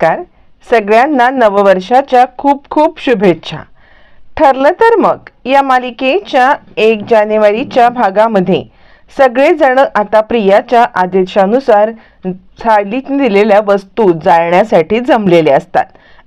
नमस्कार. सगळ्यांना नववर्षाच्या खूप खूप शुभेच्छा. ठरलं तर मग या मालिकेच्या एक जानेवारीच्या भागामध्ये सगळेजण आता प्रियाच्या आदेशानुसार साडीत दिलेल्या वस्तू जाळण्यासाठी जमलेले असतात.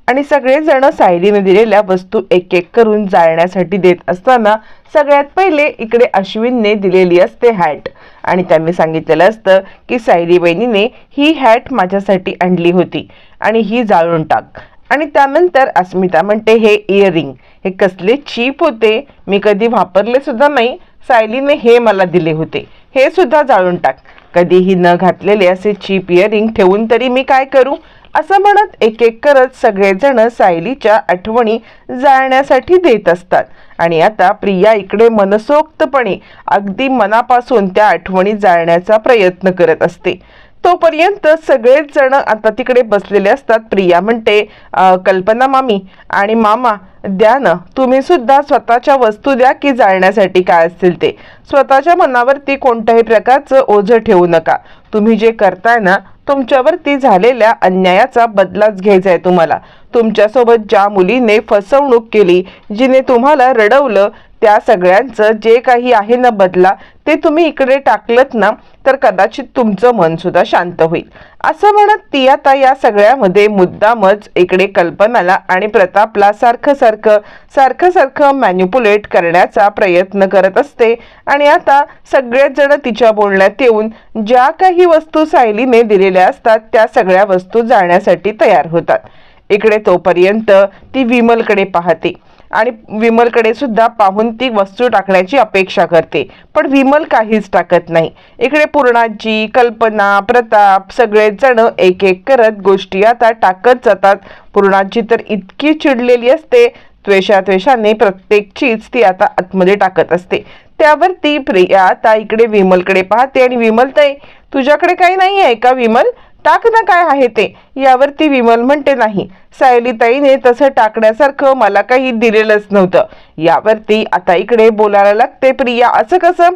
आणि सगळेजण सायलीने दिलेल्या वस्तू एक एक करून जाळण्यासाठी देत असताना सगळ्यात पहिले इकडे अश्विनने दिलेली असते हॅट आणि त्यांनी सांगितलेलं असतं की सायली बहिणीने ही हॅट माझ्यासाठी आणली होती आणि ही जाळून टाक. आणि त्यानंतर अस्मिता म्हणते हे इयरिंग हे कसले चीप होते. मी कधी वापरले सुद्धा नाही. सायलीने हे मला दिले होते. हे सुद्धा जाळून टाक. कधीही न घातलेले असे चीप इयरिंग ठेवून तरी मी काय करू? असं म्हणत एक एक करत सगळेजण सायलीच्या आठवणी जाळण्यासाठी देत असतात. आणि आता प्रिया इकडे मनसोक्तपणे अगदी मनापासून त्या आठवणी जाळण्याचा प्रयत्न करत असते. तोपर्यंत सगळेच जण आता तिकडे बसलेले असतात. प्रिया म्हणते कल्पना मामी आणि मामा द्या ना तुम्ही सुद्धा स्वतःच्या वस्तू द्या की जाळण्यासाठी काय असतील ते. स्वतःच्या मनावरती कोणत्याही प्रकारचं ओझं ठेवू नका. तुम्ही जे करताय ना तुमच्यावरती झालेल्या अन्यायाचा बदलाच घ्यायचा आहे तुम्हाला. तुमच्यासोबत ज्या मुलीने फसवणूक केली जिने तुम्हाला रडवलं त्या सगळ्यांचं जे काही आहे ना बदला ते तुम्ही इकडे टाकलत ना तर कदाचित तुमचं मनसुद्धा शांत होईल. असं म्हणत ती आता या सगळ्यामध्ये मुद्दामच इकडे कल्पनाला आणि प्रतापला सारखं सारखं सारखं सारखं मॅन्युपुलेट करण्याचा प्रयत्न करत असते. आणि आता सगळेच जण तिच्या बोलण्यात येऊन ज्या काही वस्तू सायलीने दिलेल्या असतात त्या सगळ्या वस्तू जाण्यासाठी तयार होतात. इकडे तोपर्यंत ती विमलकडे पाहते. आणि विमलकडे सुद्धा पाहून ती वस्तू टाकण्याची अपेक्षा करते. पण विमल काहीच टाकत नाही. इकडे पूर्णाजी कल्पना प्रताप सगळेजण एक एक करत गोष्टी आता टाकत जातात. पूर्णाजी तर इतकी चिडलेली असते. त्वेषात्वेषाने प्रत्येकचीच ती आता आतमध्ये टाकत असते. त्यावरती प्रिया आता इकडे विमलकडे पाहते आणि विमल ताई तुझ्याकडे काही नाही आहे का विमल? टाक ना काय आहे ते? यावरती विमल म्हणते नाही. सायलीताईने तसं टाकण्यासारखं मला काही दिलेलंच नव्हतं. यावरती आता इकडे बोलायला लागते प्रिया. असं कसं?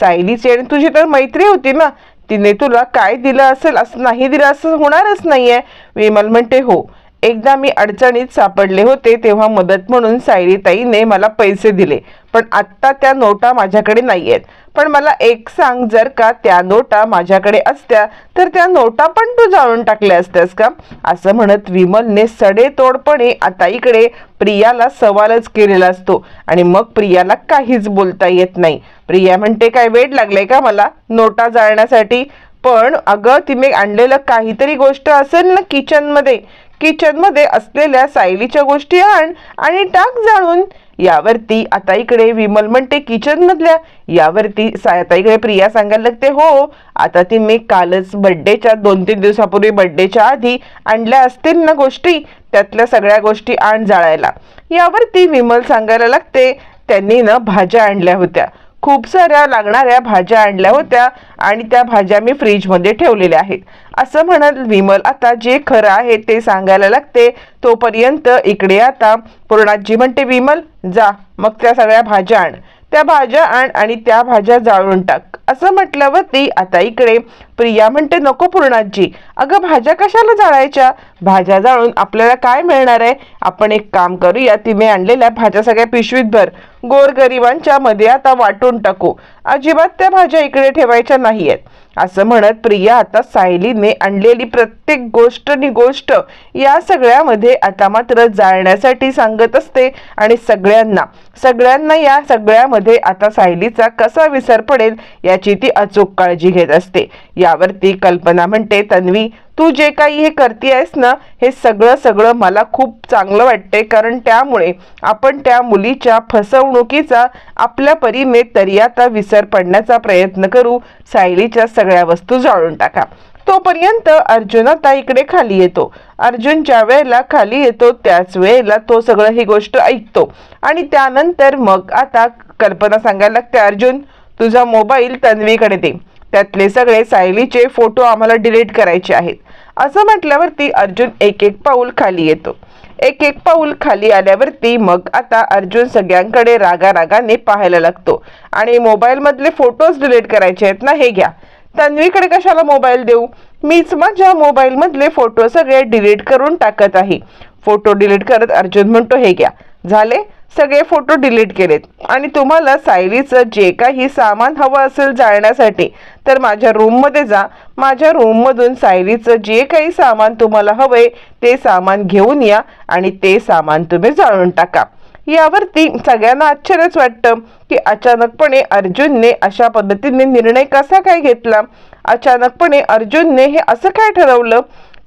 सायलीची आणि तुझी तर मैत्री होती ना? तिने तुला काय दिलं असेल असं नाही दिलं असं होणारच नाहीये. विमल म्हणते हो. एकदा मी अडचणीत सापडले होते तेव्हा मदत म्हणून सायरीताईने मला पैसे दिले. पण आत्ता त्या नोटा माझ्याकडे नाही आहेत पण मला एक सांग जर का त्या नोटा माझ्याकडे असत्या तर त्या नोटा पण तू जाळून टाकल्या असत्यास का? असं म्हणत विमलने सडेतोडपणे आता इकडे प्रियाला सवालच केलेला असतो. आणि मग प्रियाला काहीच बोलता येत नाही. प्रिया म्हणते काय वेळ लागलाय का मला नोटा जाळण्यासाठी? पण अगं तिने आणलेलं काहीतरी गोष्ट असेल ना किचनमध्ये किचनमध्ये असलेल्या सायलीच्या गोष्टी आण आणि टाक जाळून यावरती आता इकडे विमल म्हणते किचन मधल्या. यावरती आता इकडे प्रिया सांगायला लागते हो आता ती मी कालच बड्डेच्या दोन तीन दिवसापूर्वी बड्डेच्या आधी आणल्या असतील ना गोष्टी त्यातल्या सगळ्या गोष्टी आण जाळायला. यावरती विमल सांगायला लागते त्यांनी ना भाज्या आणल्या होत्या. खूप साऱ्या लागणाऱ्या भाज्या आणल्या होत्या आणि त्या भाज्या मी फ्रीजमध्ये ठेवलेल्या आहेत. असं म्हणत विमल आता जे खरं आहे ते सांगायला लागते. तोपर्यंत इकडे आता पूर्णाजी म्हणते विमल जा मग त्या सगळ्या भाज्या आण. त्या भाज्या आण आणि त्या भाज्या जाळून टाक. असं म्हटल्यावरती आता इकडे प्रिया म्हणते नको पूर्णाजी अगं भाज्या कशाला जाळायच्या? भाज्या जाळून आपल्याला काय मिळणार आहे? आपण एक काम करूया तिने आणलेल्या भाज्या सगळ्या पिशवीत भर. गोरगरिबांच्या मध्ये आता वाटून टाकू. अजिबात त्या भाज्या इकडे ठेवायच्या नाहीयेत. असं म्हणत प्रिया आता सायलीने आणलेली प्रत्येक गोष्ट नि गोष्ट या सगळ्यामध्ये आता मात्र जाळण्यासाठी सांगत असते आणि सगळ्यांना सगळ्यांना या सगळ्यामध्ये आता सायलीचा कसा विसर पडेल याची ती अचूक काळजी घेत असते. यावरती कल्पना म्हणते तन्वी तू जे काही हे करती आहेस ना हे सगळं सगळं मला खूप चांगलं वाटते कारण त्यामुळे आपण त्या मुलीच्या फसवणुकीचा आपल्या परीने तरी आता विसर पडण्याचा प्रयत्न करू. सायलीच्या सगळ्या वस्तू जाळून टाका. तोपर्यंत अर्जुन आता इकडे खाली येतो. अर्जुन ज्या वेळेला खाली येतो त्याच वेळेला तो सगळं ही गोष्ट ऐकतो. आणि त्यानंतर मग आता कल्पना सांगायला लागते अर्जुन तुझा मोबाईल तन्वीकडे दे. त्यातले सगळे सायलीचे फोटो आम्हाला डिलीट करायचे आहेत. असं म्हटल्यावरती अर्जुन एक एक पाऊल खाली येतो. एक एक पाऊल खाली आल्यावरती मग आता अर्जुन सगळ्यांकडे रागा रागाने पाहायला लागतो. आणि मोबाईल मधले फोटोज डिलीट करायचे आहेत ना हे घ्या. तन्वीकडे कशाला मोबाईल देऊ? मीच माझ्या मोबाईलमधले फोटो सगळे डिलीट करून टाकत आहे. फोटो डिलीट करत अर्जुन म्हणतो हे घ्या. झाले? सगळे फोटो डिलीट केलेत. आणि तुम्हाला सायलीचं जे काही सामान हवं असेल जाळण्यासाठी तर माझ्या रूममध्ये जा. माझ्या रूममधून सायलीचं जे काही सामान तुम्हाला हवंय ते सामान घेऊन या आणि ते सामान तुम्ही जाळून टाका. यावरती सगळ्यांना आश्चर्यच वाटतं की अचानकपणे अर्जुनने अशा पद्धतीने निर्णय कसा काय घेतला? अचानकपणे अर्जुनने हे असं काय ठरवलं?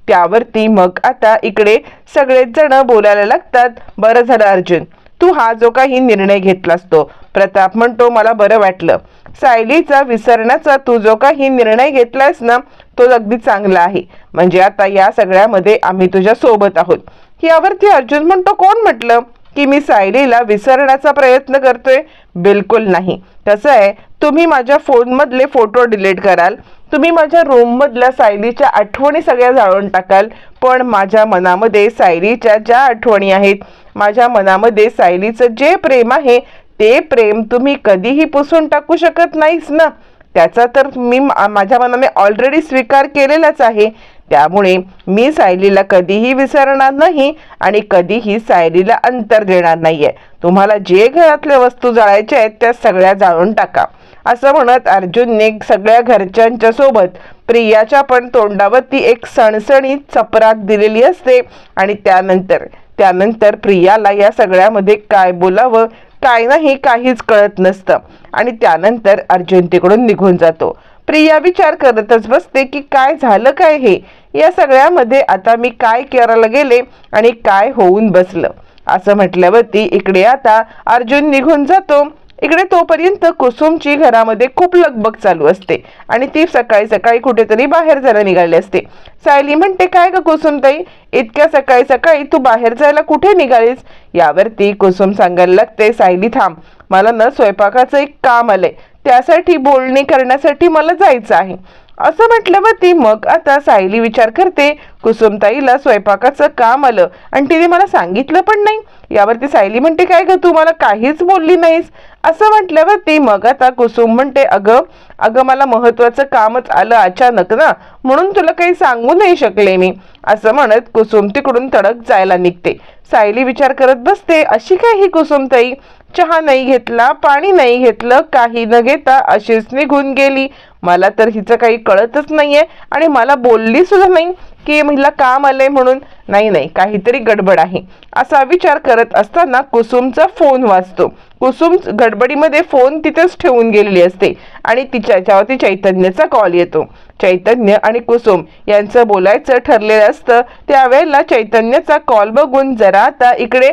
त्यावरती मग आता इकडे सगळेच जण बोलायला लागतात. बरं झालं अर्जुन. तू हा जो काही निर्णय घेतलास तो. प्रताप म्हणतो मला बरं वाटलं. सायलीचा विसरण्याचा तू जो काही निर्णय घेतलास ना तो अगदी चांगला आहे. म्हणजे आता या सगळ्यामध्ये आम्ही तुझ्या सोबत आहोत. यावरती अर्जुन म्हणतो कोण म्हटलं की मी सायलीला विसरण्याचा प्रयत्न करतोय? बिलकुल नाही. कसं आहे तुम्ही माझ्या फोनमधले फोटो डिलीट कराल. तुम्ही माझ्या रूममधल्या सायलीच्या आठवणी सगळ्या जाळून टाकाल. पण माझ्या मनामध्ये सायलीच्या ज्या आठवणी आहेत माझ्या मनामध्ये सायलीचं जे प्रेम आहे ते प्रेम तुम्ही कधीही पुसून टाकू शकत नाहीस ना. त्याचा तर मी मा- माझ्या मनाने ऑलरेडी स्वीकार केलेलाच आहे. त्यामुळे मी सायलीला कधीही विसरणार नाही आणि कधीही सायलीला अंतर देणार नाहीये. तुम्हाला जे घरातल्या वस्तू जाळायच्या आहेत त्या सगळ्या जाळून टाका. असं म्हणत अर्जुनने सगळ्या घरच्यांच्या सोबत प्रियाच्या पण तोंडावरती एक सणसणीत चपराक दिलेली असते आणि त्यानंतर त्यानंतर प्रियाला या सगळ्यामध्ये काय बोलावं काय नाही काहीच कळत नसतं. आणि त्यानंतर अर्जुन तिकडून निघून जातो. प्रिया विचार करतच बसते की काय झालं काय हे? या सगळ्यामध्ये आता मी काय करायला गेले आणि काय होऊन बसलं? असं म्हटल्यावरती इकडे आता अर्जुन निघून जातो. इकडे तोपर्यंत कुसुमची घरामध्ये खूप लगबग चालू असते आणि ती सकाळी सकाळी कुठेतरी बाहेर जायला निघाली असते. सायली म्हणते काय ग कुसुमताई? इतक्या सकाळी सकाळी तू बाहेर जायला कुठे निघालीस? यावरती कुसुम सांगायला लागते सायली थांब. मला ना स्वयंपाकाचं एक काम आलंय. त्यासाठी बोलणी करण्यासाठी मला जायचं आहे. असं म्हटल्यावरती मग आता सायली विचार करते कुसुमताईला स्वयंपाकाचं काम आलं आणि तिने मला सांगितलं पण नाही. यावरती सायली म्हणते काय ग तू मला काहीच बोलली नाहीस. असं म्हटल्यावरती मग आता कुसुम म्हणते अगं अगं मला महत्वाचं कामच आलं अचानक ना म्हणून तुला काही सांगू नाही शकले मी. असं म्हणत कुसुम तिकडून तडक जायला निघते. सायली विचार करत बसते अशी काय ही कुसुमताई? चहा नाही घेतला पाणी नाही घेतलं काही न घेता अशीच निघून गेली. मला तर हिचं काही कळतच नाहीये आणि मला बोलली सुद्धा नाही. की हिला काम आलंय म्हणून. नाही नाही काहीतरी गडबड आहे. असा विचार करत असताना कुसुमचा फोन वाजतो. कुसुम गडबडीमध्ये फोन तिथेच ठेवून गेलेली असते आणि तिच्या याच्यावरती चैतन्याचा कॉल येतो. चैतन्य आणि कुसुम यांचं बोलायचं ठरलेलं असतं. त्यावेळेला चैतन्याचा कॉल बघून जरा आता इकडे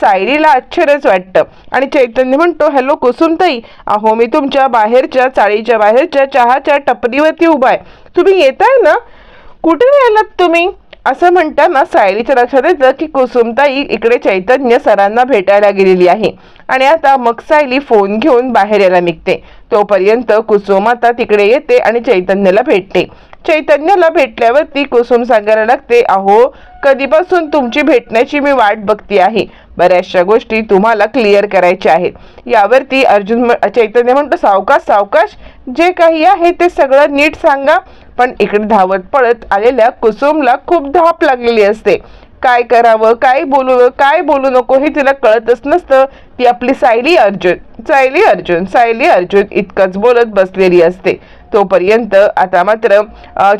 सायरीला आश्चर्यच वाटतं. आणि चैतन्य म्हणतो हॅलो कुसुम ताई अहो मी तुमच्या बाहेरच्या चाळीच्या बाहेरच्या चहाच्या टपरीवरती उभा आहे. तुम्ही येताय ना? कुठे राहिलात तुम्ही? असं म्हणताना सायलीच्या लक्षात येतं की कुसुमताई इकडे चैतन्य सरांना भेटायला गेलेली आहे. आणि आता मग सायली फोन घेऊन बाहेर यायला निघते. तोपर्यंत कुसुम आता तिकडे येते आणि चैतन्याला भेटते. चैतन्याला भेटल्यावरती कुसुम सांगायला लागते अहो कधीपासून तुमची भेटण्याची मी वाट बघती आहे. बऱ्याचशा गोष्टी तुम्हाला क्लिअर करायच्या आहेत. यावरती अर्जुन म- चैतन्य म्हणतो सावकाश सावकाश जे काही आहे ते सगळं नीट सांगा. पण इकडे धावत पळत आलेल्या कुसुमला खूप धाप लागलेली असते. काय करावं काय बोलू काय बोलू नको हे तिला कळतच नसतं ती आपली सायली अर्जुन सायली अर्जुन सायली अर्जुन इतकंच बोलत बसलेली असते. तोपर्यंत आता मात्र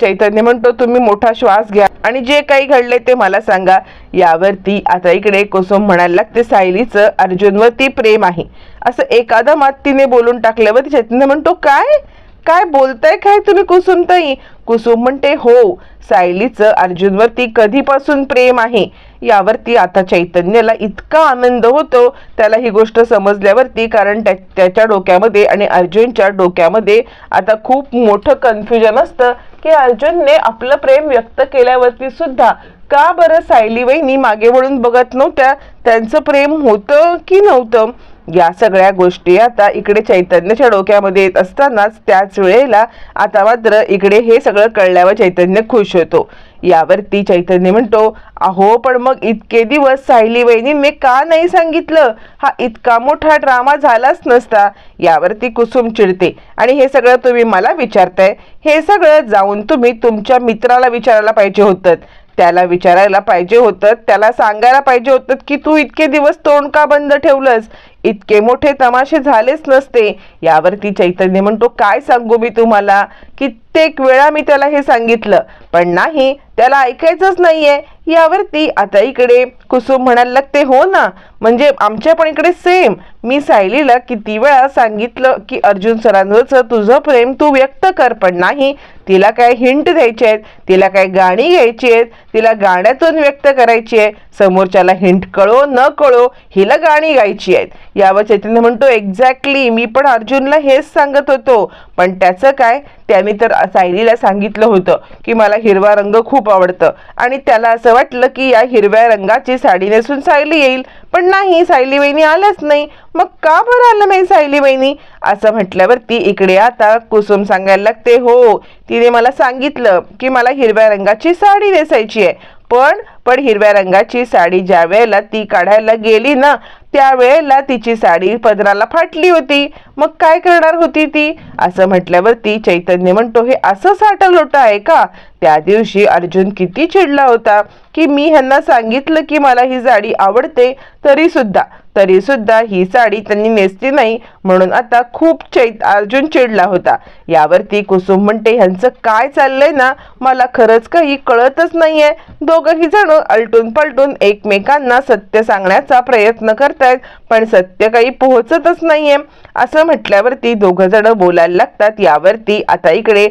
चैतन्य म्हणतो तुम्ही मोठा श्वास घ्या आणि जे काही घडले ते मला सांगा. यावरती आता इकडे कुसुम म्हणायला लागते सायलीचं अर्जुनवरती प्रेम आहे. असं एखादा मात तिने बोलून टाकल्यावर चैतन्य म्हणतो काय? काय बोलताय काय तुम्ही कुसुमताई? कुसुम म्हणते हो सायलीचं अर्जुनवरती कधीपासून प्रेम आहे? यावरती आता चैतन्याला इतका आनंद होतो त्याला ही गोष्ट समजल्यावरती कारण त्या त्याच्या डोक्यामध्ये आणि अर्जुनच्या डोक्यामध्ये आता खूप मोठं कन्फ्युजन असतं की अर्जुनने आपलं प्रेम व्यक्त केल्यावरती सुद्धा का बरं सायली वहिनी मागे वळून बघत नव्हत्या? त्यांचं प्रेम होतं की नव्हतं? या सगळ्या गोष्टी आता इकडे चैतन्यच्या डोक्यामध्ये येत असतानाच त्याच वेळेला आता मात्र इकडे हे सगळं कळल्यावर चैतन्य खुश होतो. यावरती चैतन्य म्हणतो अहो पण मग इतके दिवस सायली वहिनींनी का नाही सांगितलं? हा इतका मोठा ड्रामा झालाच नसता. यावरती कुसुम चिडते. आणि हे सगळं तुम्ही मला विचारताय? हे सगळं जाऊन तुम्ही तुमच्या मित्राला विचारायला पाहिजे होतं. त्याला विचारायला पाहिजे होतं त्याला सांगायला पाहिजे होतं की तू इतके दिवस तोंड का बंद ठेवलंस? इतके मोठे तमाशे झालेच नसते. यावरती चैतन्य म्हणतो काय सांगू मी तुम्हाला? कित्येक वेळा मी त्याला हे सांगितलं पण नाही त्याला ऐकायचंच नाहीये. यावरती आता इकडे कुसुम म्हणायला लागते हो ना म्हणजे आमच्या पण इकडे सेम मी सायलीला किती वेळा सांगितलं की अर्जुन सरांवरचं तुझं प्रेम तू व्यक्त कर पण नाही तिला काय हिंट द्यायची आहेत तिला काय गाणी घ्यायची आहेत तिला गाण्यातून व्यक्त करायची आहे. समोरच्याला हिंट कळो न कळो हिला गाणी गायची आहेत. यावर चैतन्य म्हणतो एक्झॅक्टली मी पण अर्जुनला हेच सांगत होतो. पण त्याचं काय? त्याने तर सायलीला सांगितलं होतं की मला हिरवा रंग खूप आवडतं. आणि त्याला असं वाटलं की या हिरव्या रंगाची साडी नेसून सायली येईल. पण नाही सायली वहिनी आल्याच नाही. मग का बरं आलं नाही सायली वहिनी असं म्हटल्यावरती इकडे आता कुसुम सांगायला लागते हो तिने मला सांगितलं की मला हिरव्या रंगाची साडी नेसायची आहे. पण पण हिरव्या रंगाची साडी ज्या वेळेला ती काढायला गेली ना त्यावेळेला तिची साडी पदराला फाटली होती. मग काय करणार होती ती? असं म्हटल्यावरती चैतन्य म्हणतो हे असं साठं लोटं आहे का? त्या दिवशी अर्जुन किती चिडला होता की मी ह्यांना सांगितलं की मला ही साडी आवडते तरी सुद्धा तरी सुद्धा ही साडी त्यांनी नेसली नाही म्हणून आता खूप चैत अर्जुन चिडला होता. यावरती कुसुम म्हणते ह्यांचं काय चाललंय ना? मला खरंच काही कळतच नाहीये. दोघंही जण अलटून पलटून एकमेकांना सत्य सांगण्याचा प्रयत्न करतायत पण सत्य काही पोहोचतच नाहीये. असं म्हटल्यावरती दोघं जण बोलायला लागतात. यावरती आता इकडे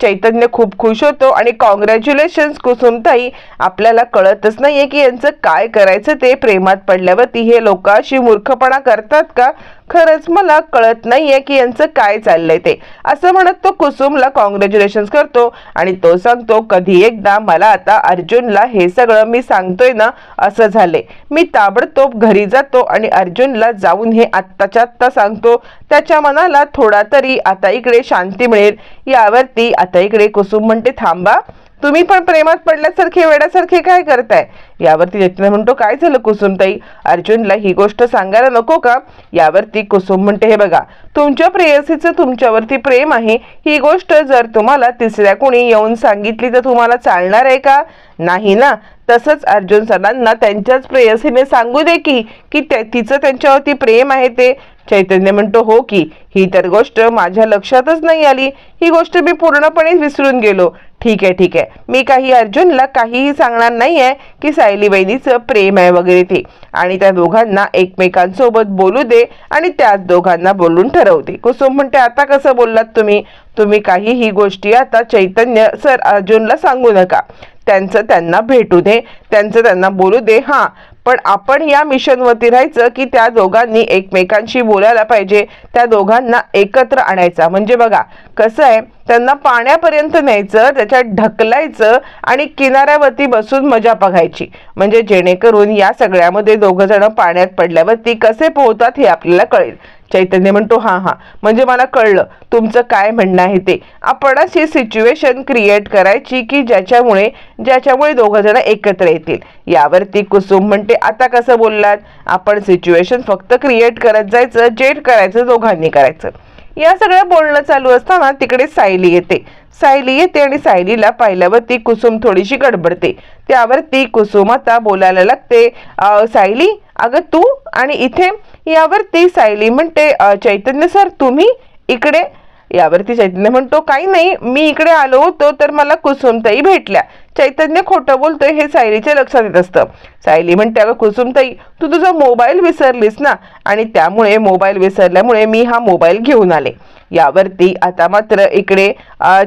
चैतन्य खूप खुश होतो आणि कॉंग्रॅच्युलेशन कुसुमताई आपल्याला कळतच नाहीये की यांचं काय करायचं ते प्रेमात पडल्यावरती हे लोक अशी मूर्खपणा करतात का? खरंच मला कळत नाहीये की यांचं काय चाललंय ते. असं म्हणत तो कुसुमला कॉंग्रॅच्युलेशन करतो आणि तो सांगतो कधी एकदा मला आता अर्जुनला हे सगळं मी सांगतोय ना असं झाले मी ताबडतोब घरी जातो आणि अर्जुनला जाऊन हे आत्ताच्या आत्ता सांगतो. त्याच्या मनाला थोडा तरी आता इकडे शांती मिळेल. यावरती आता इकडे कुसुम म्हणते थांबा तुम्ही पण प्रेमात पडल्यासारखे वेड्यासारखे काय करताय? यावरती चैतन्य म्हणतो काय झालं कुसुमताई? अर्जुनला ही गोष्ट सांगायला नको का? यावरती कुसुम म्हणते हे बघा तुमच्या प्रेयसीचं तुमच्यावरती प्रेम आहे. ही गोष्ट जर तुम्हाला तिसऱ्या कोणी येऊन सांगितली तर तुम्हाला चालणार आहे का? नाही ना. तसंच अर्जुन सरांना त्यांच्याच प्रेयसीने सांगू दे की की त्या- तिचं त्यांच्यावरती प्रेम आहे ते. चैतन्य म्हणतो हो की ही तर गोष्ट माझ्या लक्षातच नाही आली. ही गोष्ट मी पूर्णपणे विसरून गेलो. ठीक आहे ठीक आहे. मी काही अर्जुनला काहीही सांगणार नाही आहे की सायली बहिणीचं प्रेम आहे वगैरे ते. आणि त्या दोघांना एकमेकांसोबत बोलू दे आणि त्याच दोघांना बोलून ठरवते कुसुम म्हणते आता कसं बोललात तुम्ही? तुम्ही काही ही गोष्टी आता चैतन्य सर अर्जुनला सांगू नका. त्यांचं त्यांना भेटू दे. त्यांचं त्यांना बोलू दे हां. पण आपण या मिशनवरती राहायचं की त्या दोघांनी एकमेकांशी बोलायला पाहिजे. त्या दोघांना एकत्र आणायचा. म्हणजे बघा कसं आहे त्यांना पाण्यापर्यंत न्यायचं त्याच्यात ढकलायचं आणि किनाऱ्यावरती बसून मजा बघायची. म्हणजे जेणेकरून या सगळ्यामध्ये दोघं जण पाण्यात पडल्यावरती कसे पोहतात हे आपल्याला कळेल. चैतन्य म्हणतो हां हां म्हणजे मला कळलं. तुमचं काय म्हणणं आहे ते? आपणच ही सिच्युएशन क्रिएट करायची की ज्याच्यामुळे ज्याच्यामुळे दोघं जण एकत्र येतील. यावरती कुसुम म्हणते आता कसं बोललात? आपण सिच्युएशन फक्त क्रिएट करत जायचं जेट करायचं दोघांनी करायचं. या सगळं बोलणं चालू असताना तिकडे सायली येते. सायली येते आणि सायलीला पाहिल्यावरती कुसुम थोडीशी गडबडते. त्यावरती कुसुम आता बोलायला लागते सायली अगं तू आणि इथे? यावरती सायली म्हणते चैतन्य सर तुम्ही इकडे यावरती चैतन्य म्हणतो काही नाही मी इकडे आलो होतो तर मला कुसुमताई भेटल्या. चैतन्य खोटं बोलतोय हे सायलीच्या लक्षात येत असतं. सायली म्हणते अगं कुसुमताई तू तुझा मोबाईल विसरलीस ना? आणि त्यामुळे मोबाईल विसरल्यामुळे मी हा मोबाईल घेऊन आले. यावरती आता मात्र इकडे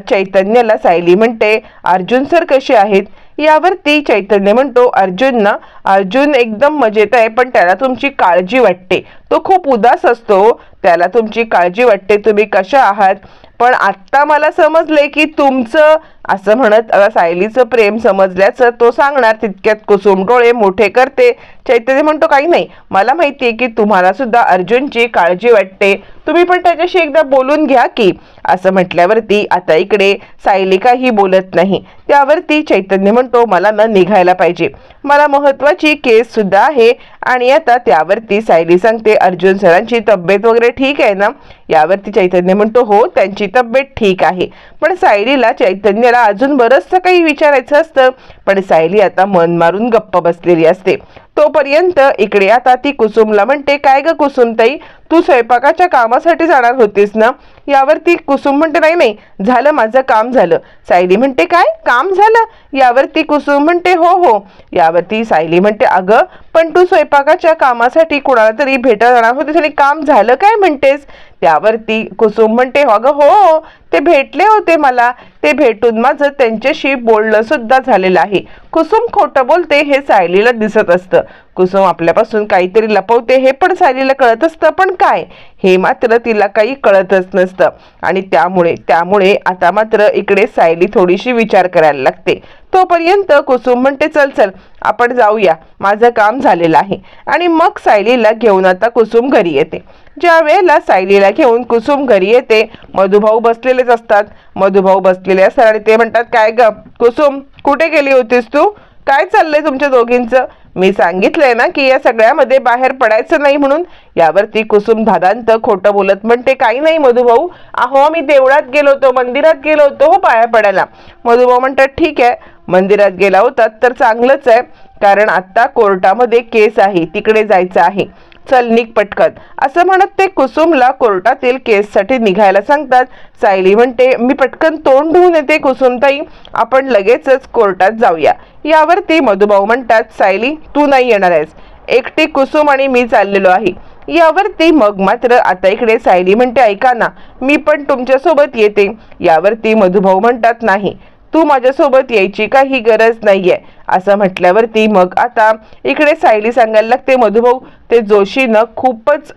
चैतन्याला सायली म्हणते अर्जुन सर कसे आहेत? यावरती चैतन्य म्हणतो. अर्जुन ना अर्जुन एकदम मजेत आहे पण त्याला तुमची काळजी वाटते. तो खूप उदास असतो. त्याला तुमची काळजी वाटते तुम्ही कशा आहात? पण आत्ता मला समजले की तुमचं असं म्हणत आता सायलीचं प्रेम समजल्याचं तो सांगणार तितक्यात कुसुम डोळे मोठे करते. चैतन्य म्हणतो काही नाही. मला माहिती आहे की तुम्हाला सुद्धा अर्जुनची काळजी वाटते. तुम्ही पण त्याच्याशी एकदा बोलून घ्या की. असं म्हटल्यावरती आता इकडे सायली काही बोलत नाही. त्यावरती चैतन्य म्हणतो मला न निघायला पाहिजे. मला महत्वाची केस सुद्धा आहे आणि आता त्यावरती सायली सांगते अर्जुन सरांची तब्येत वगैरे ठीक आहे ना? यावरती चैतन्य म्हणतो हो त्यांची तब्येत ठीक आहे. पण सायलीला चैतन्याला अजून बरंचसं काही विचारायचं असतं. पण सायली आता मन मारून गप्प बसलेली असते. तोपर्यंत इकडे आता ती कुसुमला म्हणते काय ग कुसुमताई तू स्वयंपाकाच्या कामासाठी जाणार होतीस ना? यावरती कुसुम म्हणते नाही नाही झालं माझं काम झालं. सायली म्हणते काय? काम झालं? यावरती कुसुम म्हणते हो हो. यावरती सायली म्हणते अगं पण तू स्वयंपाकाच्या कामासाठी कोणाला तरी भेटायला जाणार होतीस आणि काम झालं काय? म्हणतेस. त्यावरती कुसुम म्हणते अगं हो ते भेटले होते मला. ते भेटून माझं त्यांच्याशी बोलणं सुद्धा झालेलं आहे. कुसुम खोटं बोलते हे सायलीला दिसत असतं. कुसुम आपल्यापासून काहीतरी लपवते हे पण सायलीला कळत असतं. पण काय? हे मात्र तिला काही कळतच नसतं. आणि त्यामुळे त्यामुळे आता मात्र इकडे सायली थोडीशी विचार करायला लागते. तोपर्यंत कुसुम म्हणते चल चल आपण जाऊया. माझं काम झालेलं आहे. आणि मग सायलीला घेऊन आता कुसुम घरी येते. ज्या वेळेला सायलीला घेऊन कुसुम घरी येते मधुभाऊ बसलेलेच असतात. मधुभाऊ बसलेले असतात आणि ते म्हणतात काय ग? कुसुम कुठे गेली होतीस तू? काय चाललंय तुमच्या दोघींचं? मी सांगितलंय ना की या सगळ्यामध्ये बाहेर पडायचं नाही म्हणून. यावरती कुसुम धादांत खोटं बोलत म्हणते काही नाही मधुभाऊ. अहो मी देवळात गेलो होतो मंदिरात गेलो होतो हो पाया पडायला. मधुभाऊ म्हणतात ठीक आहे. मंदिरात गेला होता तर चांगलंच आहे. कारण आत्ता कोर्टामध्ये केस आहे तिकडे जायचं आहे. चल निघ पटकन. असं म्हणत ते कुसुमला कोर्टातील केससाठी निघायला सांगतात. सायली म्हणते मी पटकन तोंड धुवून येते कुसुमताई. आपण लगेचच कोर्टात जाऊया. यावरती मधुभाऊ म्हणतात सायली तू नाही येणार आहेस. एकटी कुसुम आणि मी चाललेलो आहे. यावरती मग मात्र आता इकडे सायली म्हणते ऐका ना मी पण तुमच्यासोबत येते. यावरती मधुभाऊ म्हणतात नाही तू माझ्यासोबत यायची काही गरज नाहीये. असं म्हटल्यावरती मग आता इकडे सायली सांगायला लागते मधुभाऊ ते जोशीनं खूपच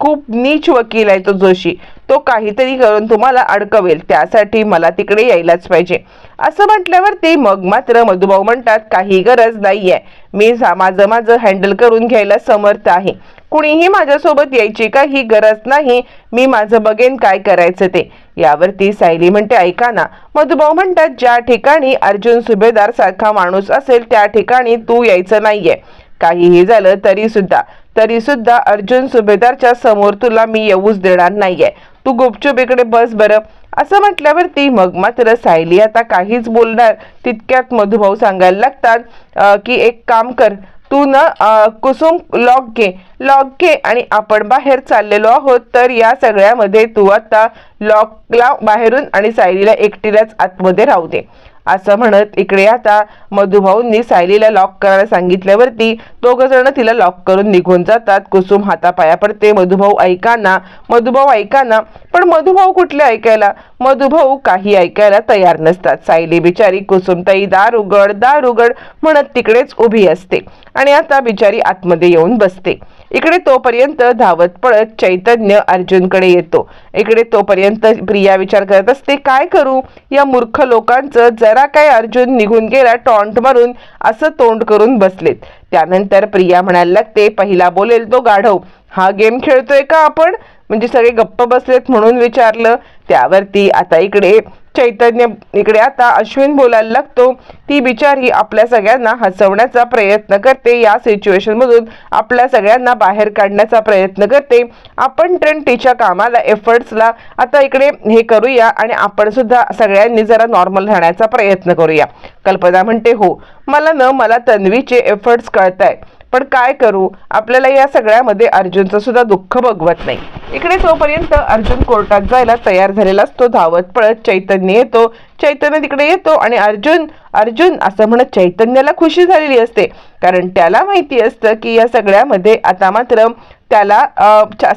खूप नीच वकील आहे तो जोशी. तो काहीतरी करून तुम्हाला अडकवेल त्यासाठी मला तिकडे यायलाच पाहिजे. असं म्हटल्यावरती मग मात्र मधुभाऊ म्हणतात काही गरज नाहीये. मी माझं माझं हँडल करून घ्यायला समर्थ आहे. कुणीही माझ्यासोबत यायची काही गरज नाही. मी माझं बघेन काय करायचं ते. यावरती सायली म्हणते ऐका ना मधुभाऊ म्हणतात ज्या ठिकाणी अर्जुन सुभेदार सारखा माणूस असेल त्या ठिकाणी तू यायचं नाहीये. काहीही झालं तरी सुद्धा तरी सुद्धा अर्जुन सुभेदारच्या समोर तुला मी येऊच देणार नाहीये. तू गुपचूप इकडे बस बरं. असं म्हटल्यावरती मग मात्र सायली आता काहीच बोलणार तितक्यात मधुभाऊ सांगायला लागतात की एक काम कर तू न कुसुम लॉक घे. लॉक घे आणि आपण बाहेर चाललेलो आहोत. तर या सगळ्यामध्ये तू आता लॉकला बाहेरून आणि सायलीला एकटीलाच आतमध्ये राहू दे. असं म्हणत इकडे आता मधुभाऊंनी सायलीला लॉक करायला सांगितल्यावरती दोघंजणं तिला लॉक करून निघून जातात. कुसुम हातापाया पडते. मधुभाऊ ऐकाना मधुभाऊ ऐकाना पण मधुभाऊ कुठले ऐकायला? मधुभाऊ काही ऐकायला तयार नसतात. सायली बिचारी कुसुमताई दार उघड दार उघड म्हणत तिकडेच उभी असते आणि आता बिचारी आतमध्ये येऊन बसते. इकडे तोपर्यंत धावत पळत चैतन्य अर्जुनकडे येतो. इकडे तोपर्यंत प्रिया विचार करत असते काय करू? या मूर्ख लोकांचं जरा काय अर्जुन निघून गेला टॉन्ट मारून असं तोंड करून बसलेत. त्यानंतर प्रिया म्हणायला लागते पहिला बोलेल तो गाढव. हा गेम खेळतोय का आपण? म्हणजे सगळे गप्प बसलेत म्हणून विचारलं. त्यावरती आता इकडे चैतन्य इकडे आता अश्विन बोलायला लागतो. ती बिचारी आपल्या सगळ्यांना हसवण्याचा प्रयत्न करते. या सिच्युएशन मधून आपल्या सगळ्यांना बाहेर काढण्याचा प्रयत्न करते. आपण पण तिच्या कामाला एफर्ट्सला आता इकडे हे करूया आणि आपण सुद्धा सगळ्यांनी जरा नॉर्मल राहण्याचा प्रयत्न करूया. कल्पना म्हणते हो मला न मला तन्वीचे एफर्ट्स कळत आहे पण काय करू? आपल्याला या सगळ्यामध्ये अर्जुनचं सुद्धा दुःख बघवत नाही. इकडे तोपर्यंत अर्जुन कोर्टात जायला तयार झालेला असतो. धावत पळत चैतन्य येतो. चैतन्य तिकडे येतो आणि अर्जुन अर्जुन असं म्हणत चैतन्याला खुशी झालेली असते. कारण त्याला माहिती असतं की या सगळ्यामध्ये आता मात्र त्याला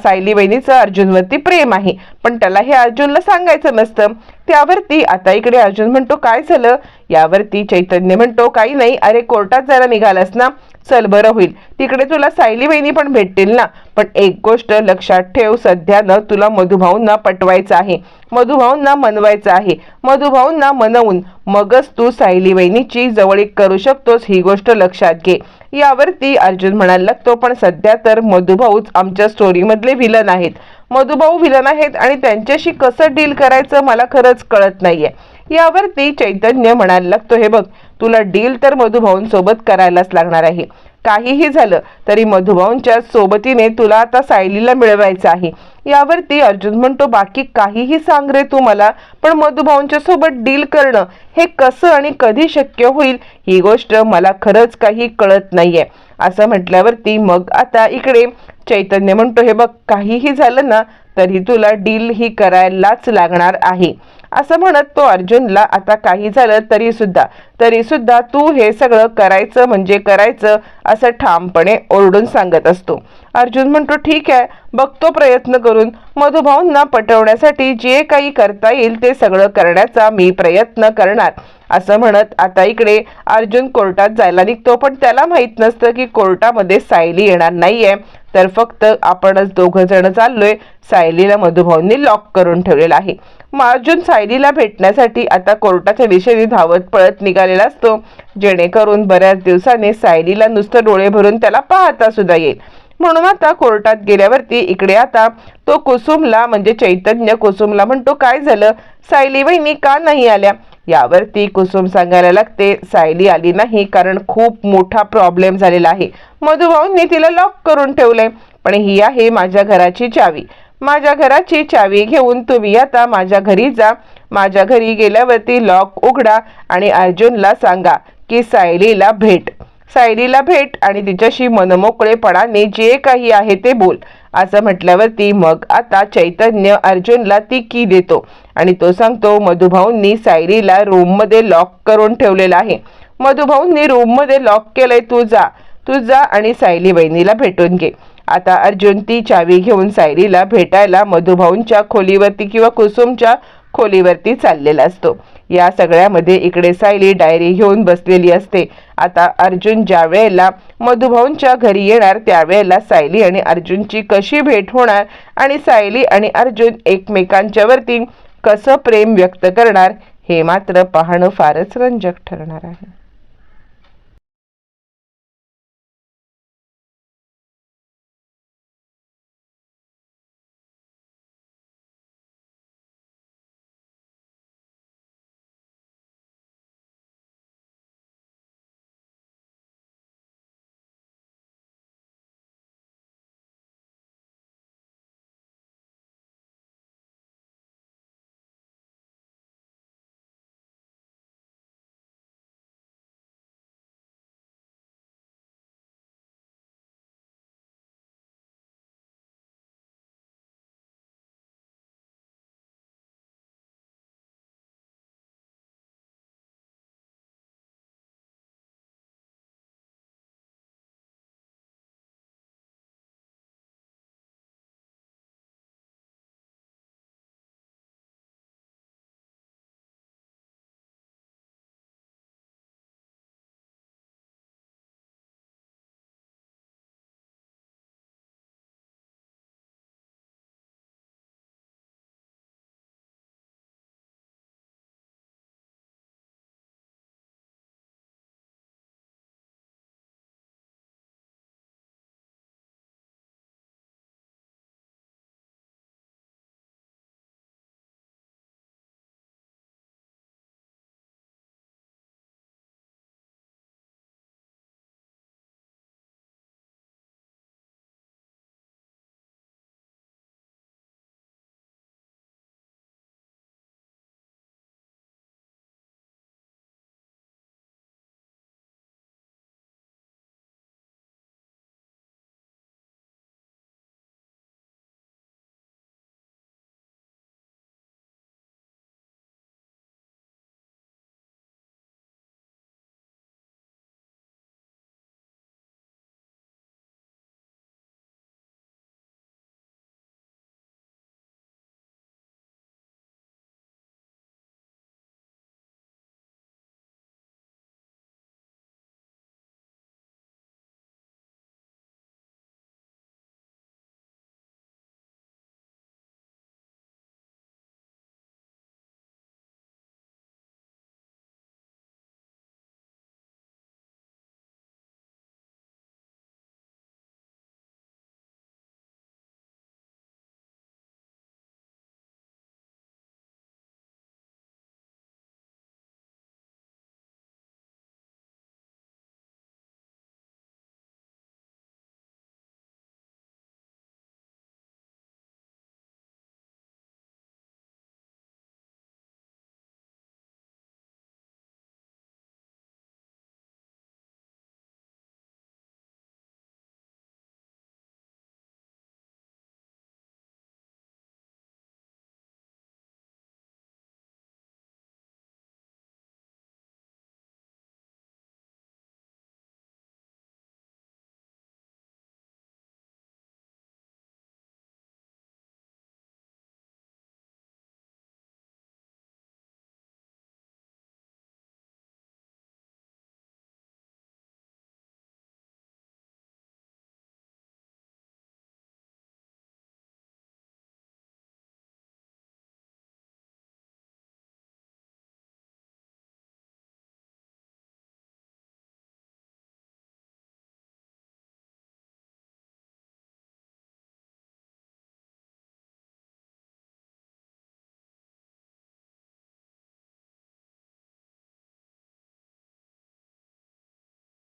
सायली बहिणीचं अर्जुनवरती प्रेम आहे. पण त्याला हे अर्जुनला सांगायचं नसतं. त्यावरती आता इकडे अर्जुन म्हणतो काय झालं? यावरती चैतन्य म्हणतो काही नाही. अरे कोर्टात जायला निघालास ना? चल बरं होईल. तिकडे तुला सायली वहिनी पण भेटतील ना. पण एक गोष्ट लक्षात ठेव सध्यानं तुला मधुभाऊंना पटवायचं आहे. मधुभाऊंना मनवायचं आहे. मधुभाऊंना मनवून मगच तू सायली वहिनीची जवळीक करू शकतोस ही गोष्ट लक्षात घे. यावरती अर्जुन म्हणायला लागतो पण सध्या तर मधुभाऊच आमच्या स्टोरीमधले विलन आहेत. मधुभाऊ विलन आहेत आणि त्यांच्याशी कसं डील करायचं मला खरंच कळत नाहीये. यावरती चैतन्य म्हणायला लागतो हे बघ तुला डील तर मधुभाऊंसोबत करायलाच लागणार आहे. काहीही झालं तरी मधुभाऊंच्या सोबतीने तुला आता सायलीला मिळवायचं आहे. यावरती अर्जुन म्हणतो बाकी काहीही सांग रे तू मला पण मधुभाऊंच्या सोबत डील करणं हे कसं आणि कधी शक्य होईल ही गोष्ट मला खरंच काही कळत नाहीये. असं म्हटल्यावरती मग आता इकडे चैतन्य म्हणतो हे बघ काहीही झालं ना तरी तुला डील ही करायलाच लागणार आहे. असं म्हणत तो अर्जुनला आता काही झालं तरी सुद्धा. तरी सुद्धा तू हे सगळं करायचं म्हणजे करायचं असं ठामपणे ओरडून सांगत असतो. अर्जुन म्हणतो ठीक आहे बघतो प्रयत्न करून. मधुभाऊंना पटवण्यासाठी जे काही करता येईल ते सगळं करण्याचा मी प्रयत्न करणार. असं म्हणत आता इकडे अर्जुन कोर्टात जायला निघतो पण त्याला माहीत नसतं की कोर्टामध्ये सायली येणार नाहीये. तर फक्त आपणच दोघं जण चाललोय सायलीला मधुभाऊंनी लॉक करून ठेवलेला आहे. मग अर्जुन सायलीला भेटण्यासाठी आता कोर्टाच्या दिशेने धावत पळत निघालेला असतो जेणेकरून बऱ्याच दिवसाने सायलीला नुसतं डोळे भरून त्याला पाहता सुद्धा येईल. म्हणून आता कोर्टात गेल्यावरती इकडे आता तो कुसुमला म्हणजे चैतन्य कुसुमला म्हणतो काय झालं? सायली वहिनी का नाही आल्या? यावरती कुसुम सांगायला लागते सायली आली नाही कारण खूप मोठा प्रॉब्लेम झालेला आहे. मधुभाऊंनी तिला लॉक करून ठेवलंय. पण ही आहे माझ्या घराची चावी. माझ्या घराची चावी घेऊन तुम्ही आता माझ्या घरी जा. माझ्या घरी गेल्यावरती लॉक उघडा आणि अर्जुनला सांगा की सायलीला भेट. सायरीला भेट आणि तिच्याशी मनमोकळेपणाने जे काही आहे ते बोल. असं म्हटल्यावरती मग आता चैतन्य अर्जुनला ती की देतो आणि तो सांगतो मधुभाऊंनी सायरीला रूममध्ये लॉक करून ठेवलेला आहे. मधुभाऊंनी रूममध्ये लॉक केलंय तू जा. तू जा आणि सायली बहिणीला भेटून घे. आता अर्जुन ती चावी घेऊन सायरीला भेटायला मधुभाऊंच्या खोलीवरती किंवा कुसुमच्या खोलीवरती चाललेला असतो. या सगळ्यामध्ये इकडे सायली डायरी घेऊन बसलेली असते. आता अर्जुन ज्या वेळेला मधुभाऊंच्या घरी येणार त्यावेळेला सायली आणि अर्जुनची कशी भेट होणार आणि सायली आणि अर्जुन एकमेकांच्या वरती कसं प्रेम व्यक्त करणार हे मात्र पाहणं फारच रंजक ठरणार आहे.